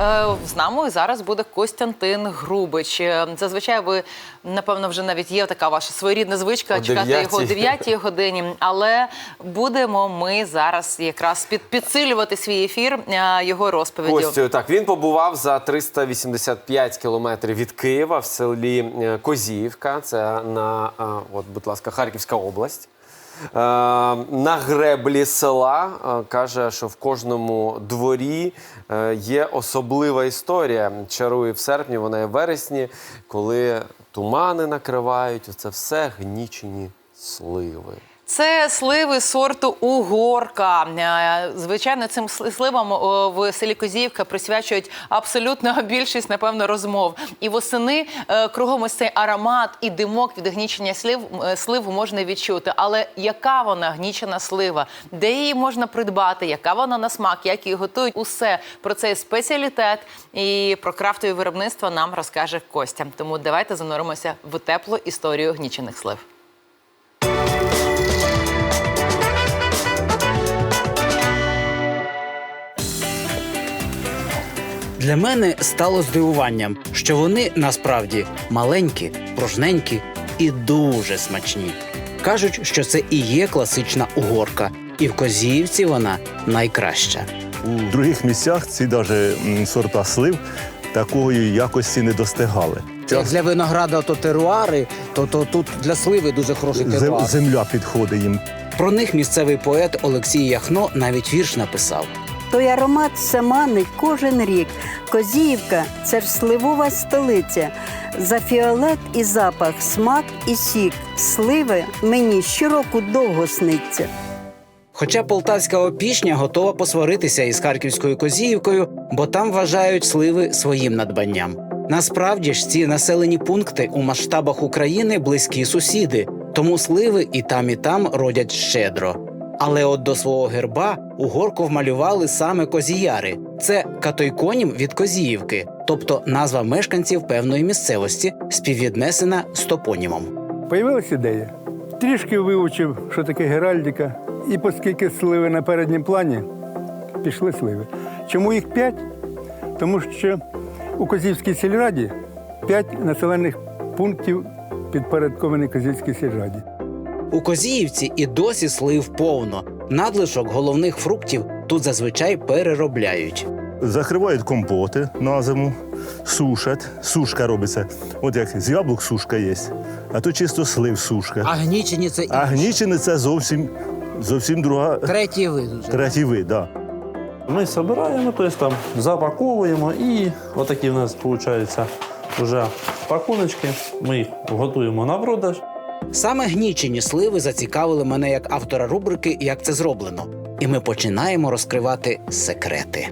Е, З нами зараз буде Костянтин Грубич. Е, Зазвичай ви, напевно, вже навіть є така ваша своєрідна звичка О чекати його о 9-й. 9 годині. Але будемо ми зараз якраз під, підсилювати свій ефір е, його розповіддю. Костю, так він побував за 385 кілометрів від Києва в селі Козіївка. Це на от, будь ласка, Харківська область. Е, На греблі села е, каже, що в кожному дворі е, є особлива історія. Чарує в серпні, вона є в вересні, коли тумани накривають. Це все гнічені сливи. Це сливи сорту Угорка. Е, Звичайно, цим сли- сливам в селі Козіївка присвячують абсолютно більшість, напевно, розмов. І восени е, кругом ось цей аромат і димок від гнічення слив, е, слив можна відчути. Але яка вона гнічена слива? Де її можна придбати? Яка вона на смак? Як її готують? Усе про цей спеціалітет і про крафтове виробництво нам розкаже Костя. Тому давайте зануримося в теплу історію гнічених слив. Для мене стало здивуванням, що вони насправді маленькі, пружненькі і дуже смачні. Кажуть, що це і є класична угорка, і в Козіївці вона найкраща. У других місцях ці даже сорта слив такої якості не достигали. Як для винограда то теруари, то, то тут для сливи дуже хороший теруар. Земля підходить їм. Про них місцевий поет Олексій Яхно навіть вірш написав. Той аромат все кожен рік. Козіївка це ж сливова столиця. За фіолет і запах, смак і сік. Сливи мені щороку довго сниться. Хоча полтавська опішня готова посваритися із харківською Козіївкою, бо там вважають сливи своїм надбанням. Насправді ж ці населені пункти у масштабах України близькі сусіди, тому сливи і там, і там родять щедро. Але от до свого герба угорку вмалювали саме козіяри. Це катойконім від Козіївки, тобто назва мешканців певної місцевості, співвіднесена з топонімом. Появилась ідея. Трішки вивчив, що таке геральдика, і оскільки сливи на передньому плані, пішли сливи. Чому їх п'ять? Тому що у Козівській сільраді п'ять населених пунктів підпорядковані Козівській сільраді. У Козіївці і досі слив повно. Надлишок головних фруктів тут зазвичай переробляють. Закривають компоти на зиму, сушать. Сушка робиться. От як з яблук сушка є, а то чисто слив сушка. А гнічені це А гнічини це зовсім, зовсім друга, третій вид. уже. третій вид. Да. Ми збираємо, тобто там запаковуємо і отакі в нас виходить вже пакуночки. Ми їх готуємо на продаж. Саме гнічені сливи зацікавили мене як автора рубрики Як це зроблено. І ми починаємо розкривати секрети.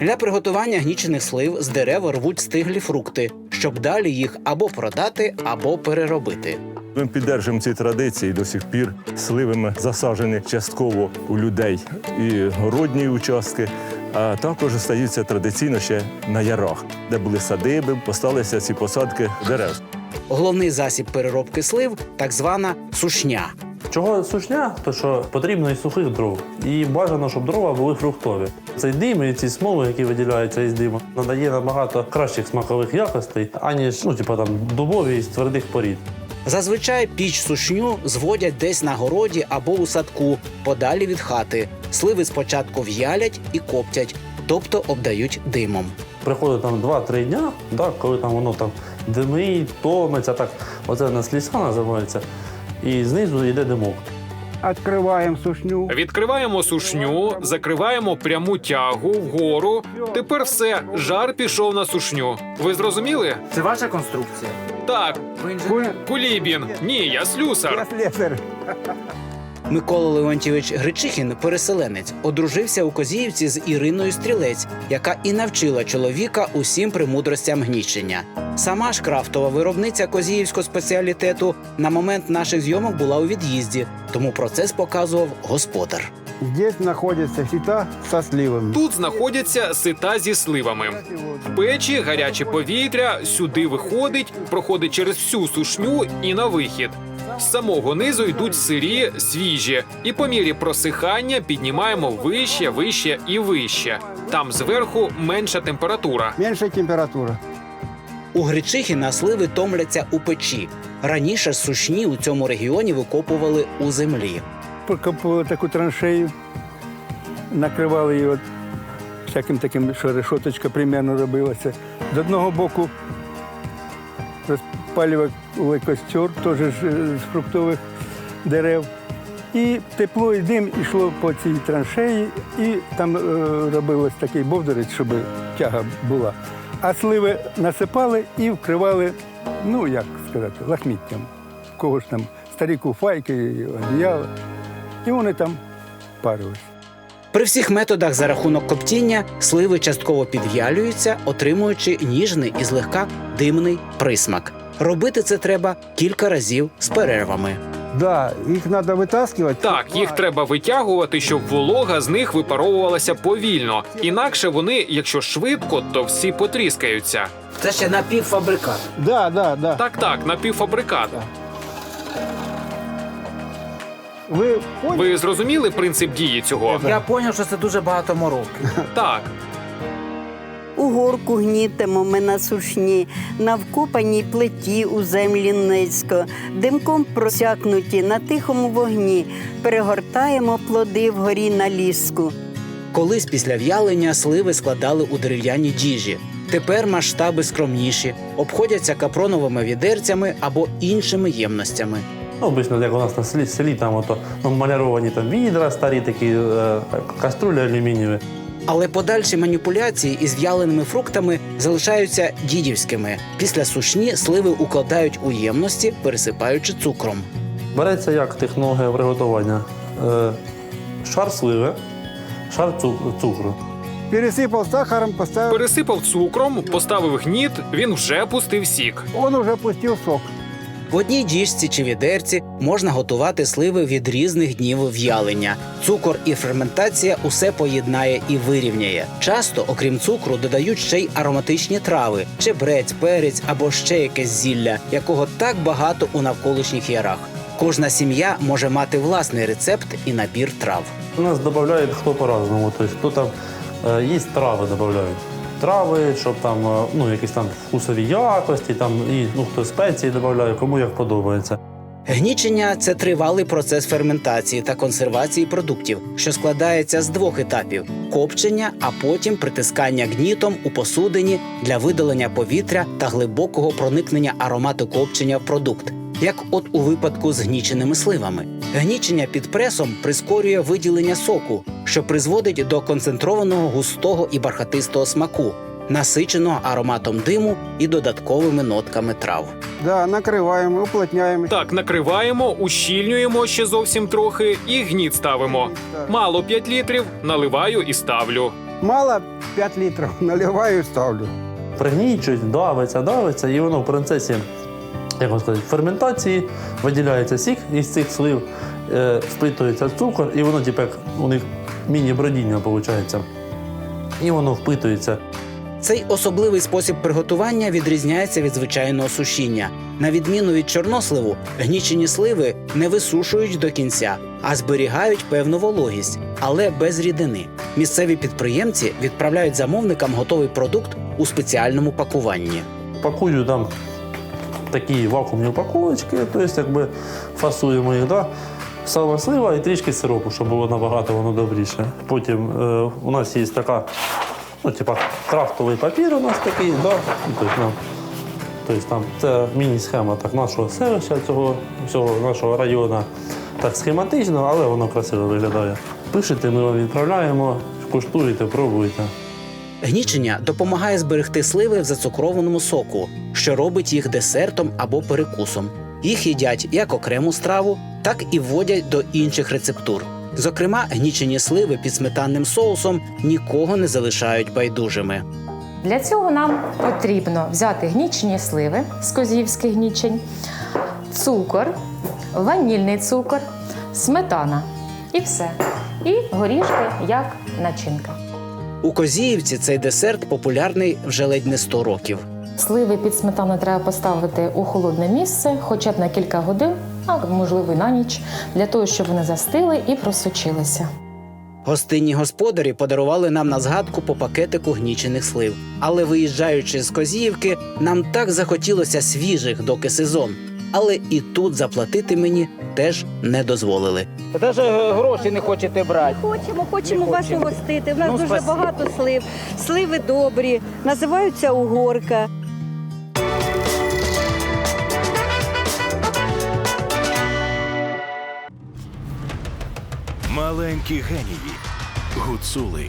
Для приготування гнічених слив з дерева рвуть стиглі фрукти, щоб далі їх або продати, або переробити. Ми піддержуємо ці традиції до сих пір. Сливами засаджені частково у людей і городні участки, а також стаються традиційно ще на ярах, де були садиби, посталися ці посадки дерев. Головний засіб переробки слив так звана сушня. Чого сушня? То що потрібно і сухих дров. І бажано, щоб дрова були фруктові. Цей дим і ці смоли, які виділяються із диму, надає набагато кращих смакових якостей, аніж ну, типу, там, дубові з твердих порід. Зазвичай піч сушню зводять десь на городі або у садку, подалі від хати. Сливи спочатку в'ялять і коптять, тобто обдають димом. Приходить там 2-3 дня, да, коли там воно там димить, томиться, так, оце у нас ліса називається, і знизу йде димок. Відкриваємо сушню. Відкриваємо сушню, закриваємо пряму тягу вгору. Тепер все, жар пішов на сушню. Ви зрозуміли? Це ваша конструкція. Так, Ви інженер? Кулібін. Ні, я слюсар. слесар. Микола Леонтьович Гричихін, переселенець, одружився у Козіївці з Іриною Стрілець, яка і навчила чоловіка усім премудростям гнічення. Сама ж крафтова виробниця козіївського спеціалітету на момент наших зйомок була у від'їзді, тому процес показував господар. Здесь знаходяться сіта со сливами. Тут знаходяться сита зі сливами. В печі гаряче повітря сюди виходить, проходить через всю сушню і на вихід. З самого низу йдуть сирі, свіжі, і по мірі просихання піднімаємо вище, вище і вище. Там зверху менша температура. Меньше температура. У Гречихіна сливи томляться у печі. Раніше сушні у цьому регіоні викопували у землі. Прокопували таку траншею, накривали її от всяким таким, що решоточка примерно робилася. З одного боку розпалювали костер, теж е, з фруктових дерев. І тепло і дим йшло по цій траншеї, і там е, робилось такий бовдорець, щоб тяга була. А сливи насипали і вкривали, ну як сказати, лахміттям. Кого ж там старі куфайки, одіяла. І вони там парились. При всіх методах за рахунок коптіння сливи частково підв'ялюються, отримуючи ніжний і злегка димний присмак. Робити це треба кілька разів з перервами. Да, их надо вытаскивать. Так, їх треба витягувати, щоб волога з них випаровувалася повільно. Інакше вони, якщо швидко, то всі потріскаються. Це ще напівфабрикат. Да, да, да. Так, так, напівфабрикат. Вы поняли? Ви зрозуміли принцип дії цього? Я зрозумів, що це дуже багато мороки. Так. У горку гнітимо ми на сушні, на вкопаній плиті у землі низько, димком просякнуті на тихому вогні, перегортаємо плоди вгорі на ліску. Колись після в'ялення сливи складали у дерев'яні діжі. Тепер масштаби скромніші, обходяться капроновими відерцями або іншими ємностями. Ну, обично, як у нас на селі, селі там ото, ну, маляровані там відра, старі такі е, каструлі алюмінієві. Але подальші маніпуляції із в'яленими фруктами залишаються дідівськими. Після сушні сливи укладають у ємності, пересипаючи цукром. Береться як технологія приготування. Е, шар сливи, шар цу- цукру. Пересыпал сахаром, поставил. Пересипав цукром, поставив гніт, він вже пустив сік. Он уже пустил сок. В одній діжці чи відерці можна готувати сливи від різних днів в'ялення. Цукор і ферментація усе поєднає і вирівняє. Часто, окрім цукру, додають ще й ароматичні трави, чебрець, перець або ще якесь зілля, якого так багато у навколишніх ярах. Кожна сім'я може мати власний рецепт і набір трав. У нас додають хто по-разному. Тобто, хто там е, є трави додають. Трави, щоб там е, ну, якісь там вкусові якості, там і ну, хто спеції додає, кому як подобається. Гнічення це тривалий процес ферментації та консервації продуктів, що складається з двох етапів: копчення, а потім притискання гнітом у посудині для видалення повітря та глибокого проникнення аромату копчення в продукт. Як от у випадку з гніченими сливами, гнічення під пресом прискорює виділення соку, що призводить до концентрованого густого і бархатистого смаку, насиченого ароматом диму і додатковими нотками трав. Да, накрываем, уплотняем. Так, накриваємо, ущільнюємо ще зовсім трохи і гніт ставимо. Мало 5 літрів, наливаю і ставлю. Мало 5 литров, наливаю и ставлю. Пригнічують, давиться, давиться, і воно в процесі як вам сказати, ферментації виділяється сік із цих слив, е, впитується цукор, і воно типу, як у них міні-бродіння виходить. І воно впитується. Цей особливий спосіб приготування відрізняється від звичайного сушіння. На відміну від чорносливу, гнічені сливи не висушують до кінця, а зберігають певну вологість, але без рідини. Місцеві підприємці відправляють замовникам готовий продукт у спеціальному пакуванні. Пакую там такі вакуумні упаковочки, тобто якби фасуємо їх. Да? Сама слива і трішки сиропу, щоб було набагато воно добріше. Потім е, у нас є така, ну, типа, крафтовий папір у нас такий, да? Тобто, ну, тобто, там, це міні-схема так, нашого селища, цього всього нашого району. Так схематично, але воно красиво виглядає. Пишете, ми вам відправляємо, куштуєте, пробуєте. Гнічення допомагає зберегти сливи в зацукрованому соку, що робить їх десертом або перекусом. Їх їдять як окрему страву, так і вводять до інших рецептур. Зокрема, гнічені сливи під сметанним соусом нікого не залишають байдужими. Для цього нам потрібно взяти гнічені сливи з козівських гнічень, цукор, ванільний цукор, сметана і все. І горішки як начинка. У Козіївці цей десерт популярний вже ледь не 100 років. Сливи під сметану треба поставити у холодне місце хоча б на кілька годин, а можливо на ніч, для того, щоб вони застили і просочилися. Гостинні господарі подарували нам на згадку по пакетику гнічених слив. Але виїжджаючи з Козіївки, нам так захотілося свіжих, доки сезон. Але і тут заплатити мені теж не дозволили. Навіть гроші не хочете брати. Хочемо, хочемо Не вас хочемо. угостити. У нас Ну, дуже спасибо. багато слив. Сливи добрі, називаються угорка. Маленькі генії, гуцули,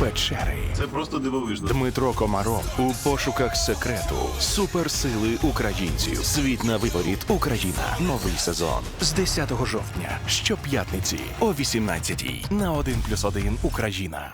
печери. Це просто дивовижно. Дмитро Комаров у пошуках секрету. Суперсили українців. Світ на виборіт Україна. Новий сезон з 10 жовтня. Щоп'ятниці о 18 на 1+,1 Україна.